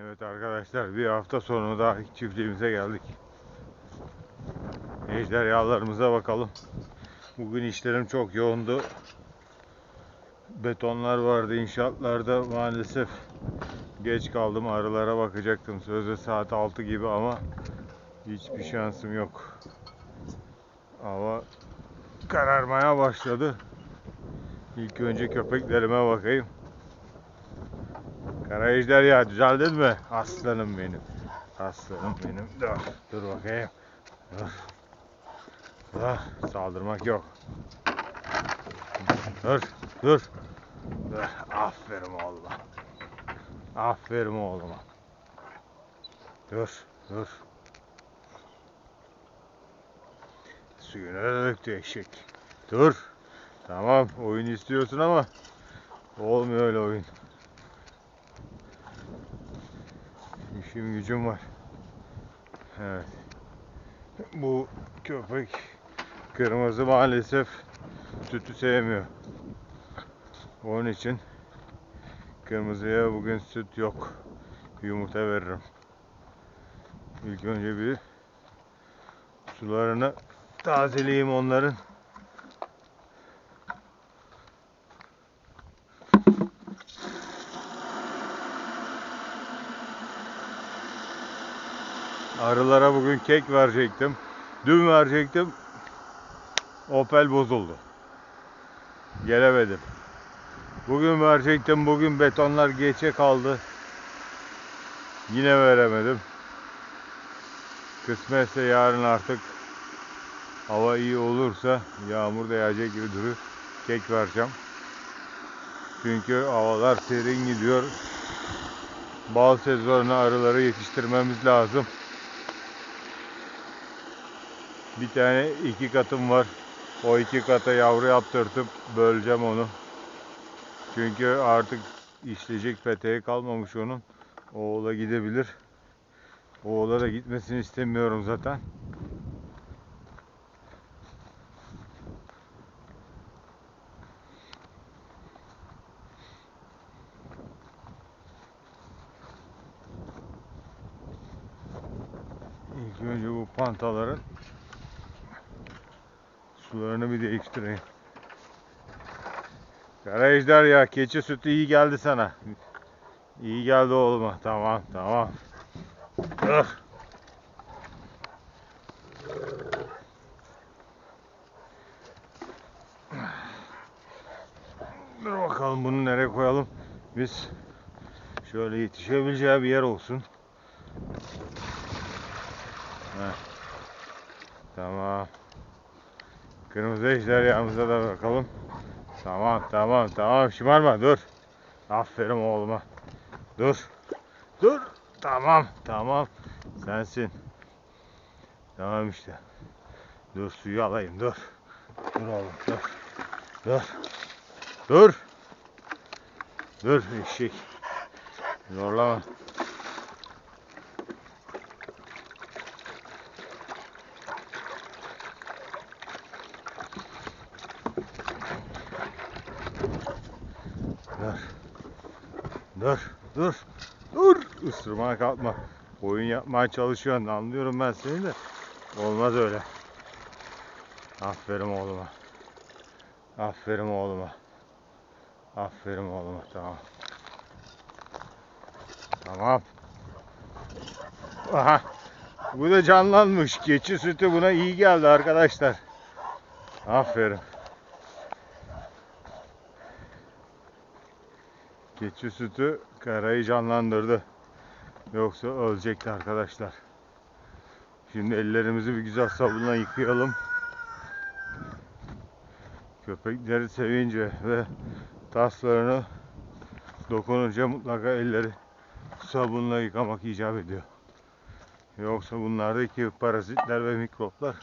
Evet arkadaşlar bir hafta sonra daha çiftliğimize geldik. Ejderhalarımıza bakalım. Bugün işlerim çok yoğundu. Betonlar vardı inşaatlarda maalesef geç kaldım. Arılara bakacaktım. Sözde saat 6 gibi ama hiçbir şansım yok. Hava kararmaya başladı. İlk önce köpeklerime bakayım. Kara ejderha düzeldin mi? Aslanım benim. Aslanım benim. Dur, dur bakayım. Dur. Dur. Saldırmak yok. Dur, dur. Dur. Aferin oğluma. Aferin oğluma. Dur, dur. Suyunu da döktü eşek. Dur. Tamam, oyun istiyorsun ama olmuyor öyle oyun. İşim gücüm var. Evet. Bu köpek kırmızı maalesef sütü sevmiyor. Onun için kırmızıya bugün süt yok. Yumurta veririm. İlk önce bir sularını tazeleyeyim onların. Arılara bugün kek verecektim. Dün verecektim. Opel bozuldu. Gelemedim. Bugün verecektim. Bugün betonlar geçe kaldı. Yine veremedim. Kısmetse yarın artık hava iyi olursa yağmur da yağacak gibi duruyor. Kek vereceğim. Çünkü havalar serin gidiyor. Bal sezonuna arıları yetiştirmemiz lazım. Bir tane iki katım var. O iki kata yavru yaptırtıp böleceğim onu. Çünkü artık işleyecek peteği kalmamış onun. Oğula gidebilir. Oğula da gitmesini istemiyorum zaten. İlk önce bu pantaların sularını bir değiştireyim. Kara ejder ya keçi sütü iyi geldi sana. İyi geldi oğluma. Tamam tamam. Dur. Dur bakalım bunu nereye koyalım. Biz şöyle yetişebileceği bir yer olsun. Heh. Tamam. Kırmızı ejderhamıza da bakalım. Tamam tamam tamam şımarma dur. Aferin oğluma. Dur. Dur. Tamam tamam. Sensin. Tamam işte. Dur suyu alayım dur. Dur oğlum dur. Dur. Dur. Dur eşek. Zorlama. Dur. Dur. Dur. Isırmaya kalkma. Oyun yapmaya çalışıyorsun. Anlıyorum ben seni de. Olmaz öyle. Aferin oğluma. Aferin oğluma. Aferin oğluma. Tamam. Tamam. Aha. Bu da canlanmış. Keçi sütü buna iyi geldi arkadaşlar. Aferin. Keçi sütü karayı canlandırdı. Yoksa ölecekti arkadaşlar. Şimdi ellerimizi bir güzel sabunla yıkayalım. Köpekleri sevince ve taslarını dokununca mutlaka elleri sabunla yıkamak icap ediyor. Yoksa bunlardaki parazitler ve mikroplar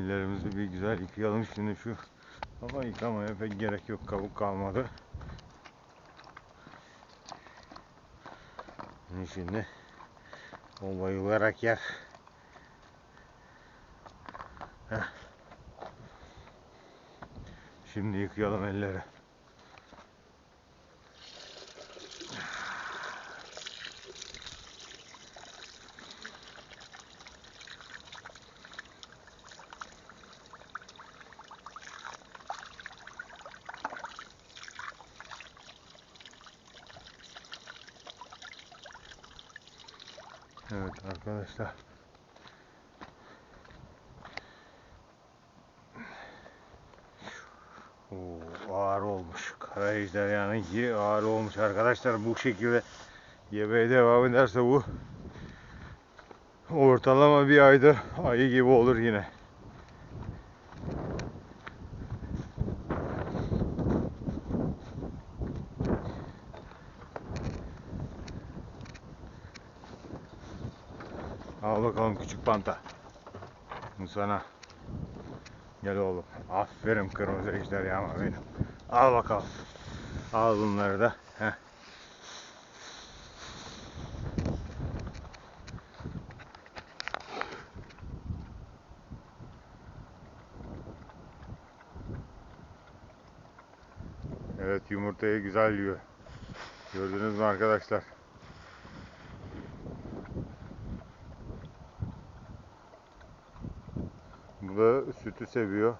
Ellerimizi bir güzel yıkayalım şimdi şu. Ama yıkamaya pek gerek yok. Kabuk kalmadı. Şimdi o bayılarak yer. Heh. Şimdi yıkayalım elleri. Evet arkadaşlar. Oo, ağır olmuş. Kara ejderhanınki ağır olmuş arkadaşlar. Bu şekilde yemeye devam ederse bu ortalama bir ayda ayı gibi olur yine. Al bakalım küçük panta. Bu sana. Gel oğlum. Aferin kırmızı ejderhama benim. Al bakalım. Al bunları da. Heh. Evet yumurtayı güzel yiyor. Gördünüz mü arkadaşlar? Bu da sütü seviyor.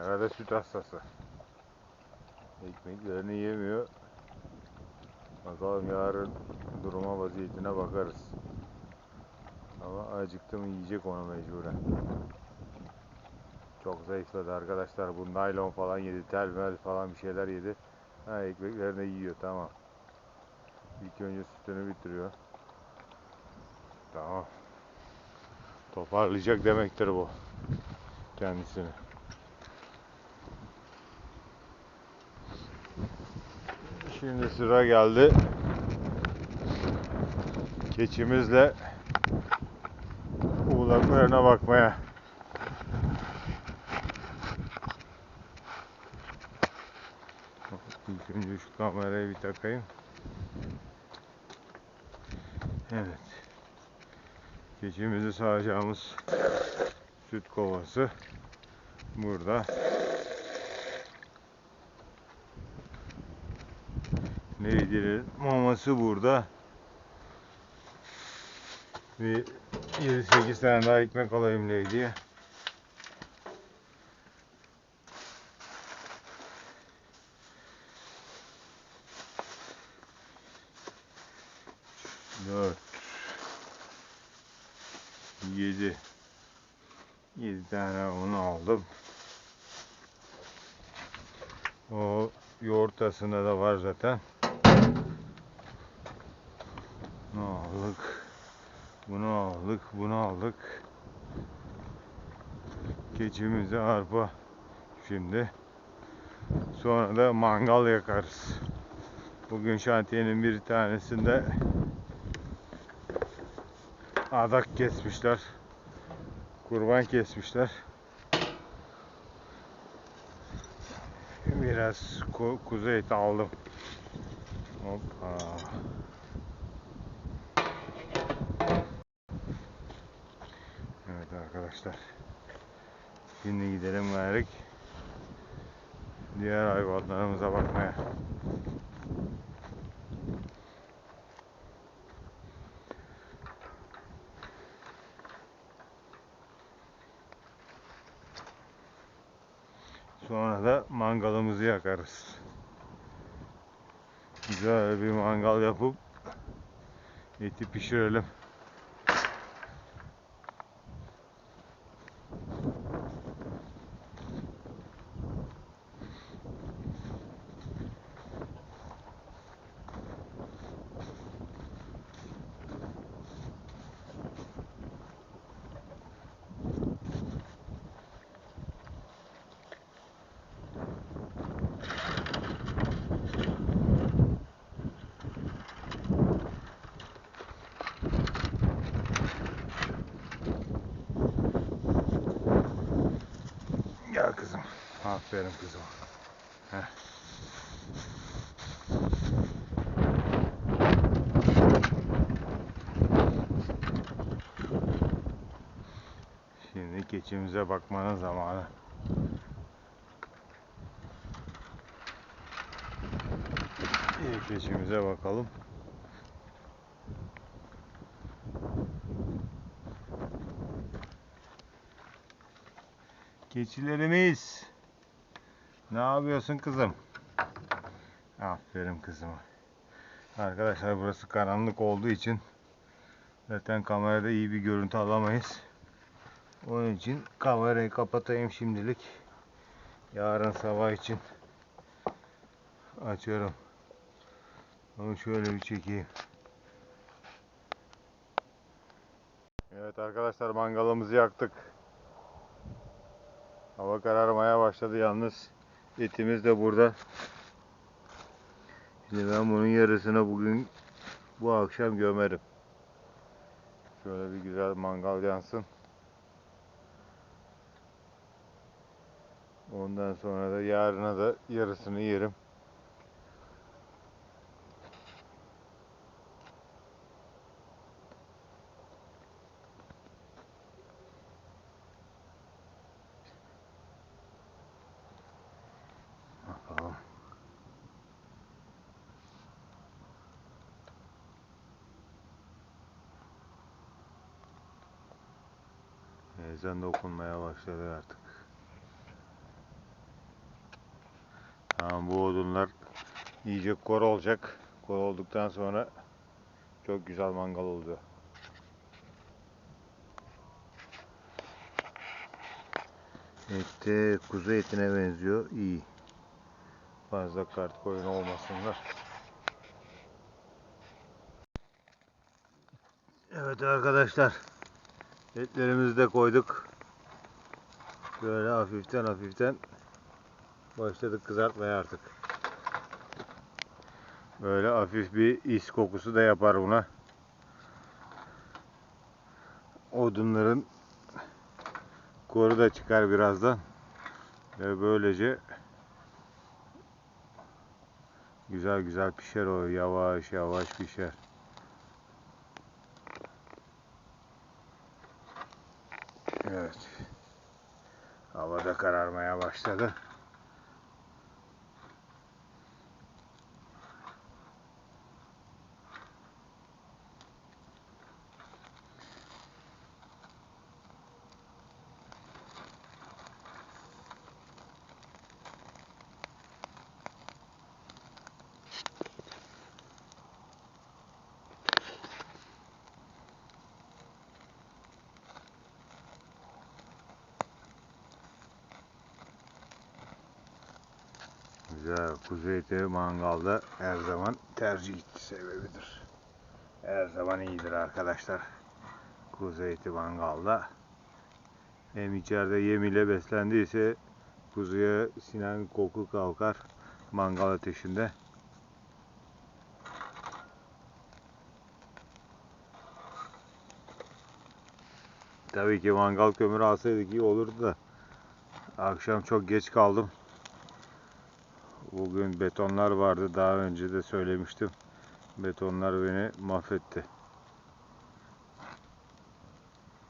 Herhalde süt hastası. Ekmeklerini yemiyor. Bakalım yarın duruma vaziyetine bakarız. Ama acıktı mı yiyecek onu mecburen. Çok zayıfladı arkadaşlar. Bu naylon falan yedi, tel mel falan bir şeyler yedi. Ha ekmeklerini yiyor tamam. İlk önce sütünü bitiriyor. Tamam. Toparlayacak demektir bu. Kendisini. Şimdi sıra geldi. Keçimizle oğlaklarına bakmaya. İlk önce şu kamerayı bir takayım. Evet. Keçimizi sağacağımız süt kovası burada. Neydi? Maması burada. Bir 7-8 tane daha ekmek alayım Lady'ye. Dört. Yedi. Yedi tane onu aldım. O yoğurtasında da var zaten. Bunu aldık. Bunu aldık. Bunu aldık. Keçimizi arpa. Şimdi. Sonra da mangal yakarız. Bugün şantiyenin bir tanesinde adak kesmişler. Kurban kesmişler. Biraz ku kuzu eti aldım. Hoppa. Evet arkadaşlar. Şimdi gidelim gayrık. Diğer hayvanlarımıza bakmaya. Sonra da mangalımızı yakarız. Güzel bir mangal yapıp eti pişirelim. Gel kızım. Aferin kızım. Heh. Şimdi keçimize bakmanın zamanı. Keçimize bakalım. Keçilerimiz. Ne yapıyorsun kızım? Aferin kızıma. Arkadaşlar burası karanlık olduğu için zaten kamerada iyi bir görüntü alamayız. Onun için kamerayı kapatayım şimdilik. Yarın sabah için açıyorum. Onu şöyle bir çekeyim. Evet arkadaşlar mangalımızı yaktık. Hava kararmaya başladı yalnız. Etimiz de burada. Şimdi ben bunun yarısını bugün bu akşam gömerim. Şöyle bir güzel mangal yansın. Ondan sonra da yarına da yarısını yerim. Bakalım. Ezan okunmaya başladı artık. Tamam bu odunlar iyice kor olacak. Kor olduktan sonra çok güzel mangal oluyor. Et de kuzu etine benziyor. İyi. Fazla kart koyun olmasınlar. Evet arkadaşlar. Etlerimizi de koyduk. Böyle hafiften hafiften başladık kızartmaya artık. Böyle hafif bir is kokusu da yapar buna. Odunların koru da çıkar birazdan. Ve böylece güzel güzel pişer o. Yavaş yavaş pişer. Da kararmaya başladı. Güzel kuzu eti mangalda her zaman tercih sebebidir. Her zaman iyidir arkadaşlar. Kuzu eti mangalda. Hem içeride yem ile beslendiyse kuzuya sinen koku kalkar mangal ateşinde. Tabii ki mangal kömürü alsaydık iyi olurdu da akşam çok geç kaldım. Bugün betonlar vardı. Daha önce de söylemiştim. Betonlar beni mahvetti.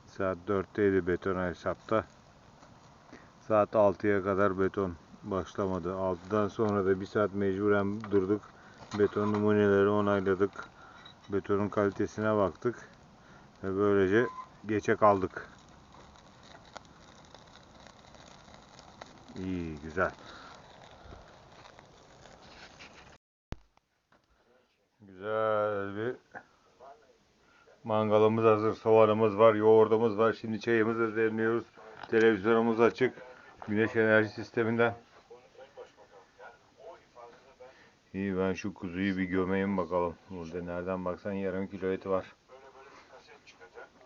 Saat 4'teydi beton hesapta. Saat 6'ya kadar beton başlamadı. 6'dan sonra da bir saat mecburen durduk. Beton numuneleri onayladık. Betonun kalitesine baktık. Ve böylece geçe kaldık. İyi, güzel. Güzel bir mangalımız hazır. Soğanımız var, yoğurdumuz var. Şimdi çayımızı demliyoruz. Televizyonumuz açık. Güneş enerji sisteminden. İyi ben şu kuzuyu bir gömeyim bakalım. Burada nereden baksan yarım kilo eti var.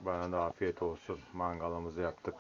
Bana da afiyet olsun. Mangalımızı yaptık.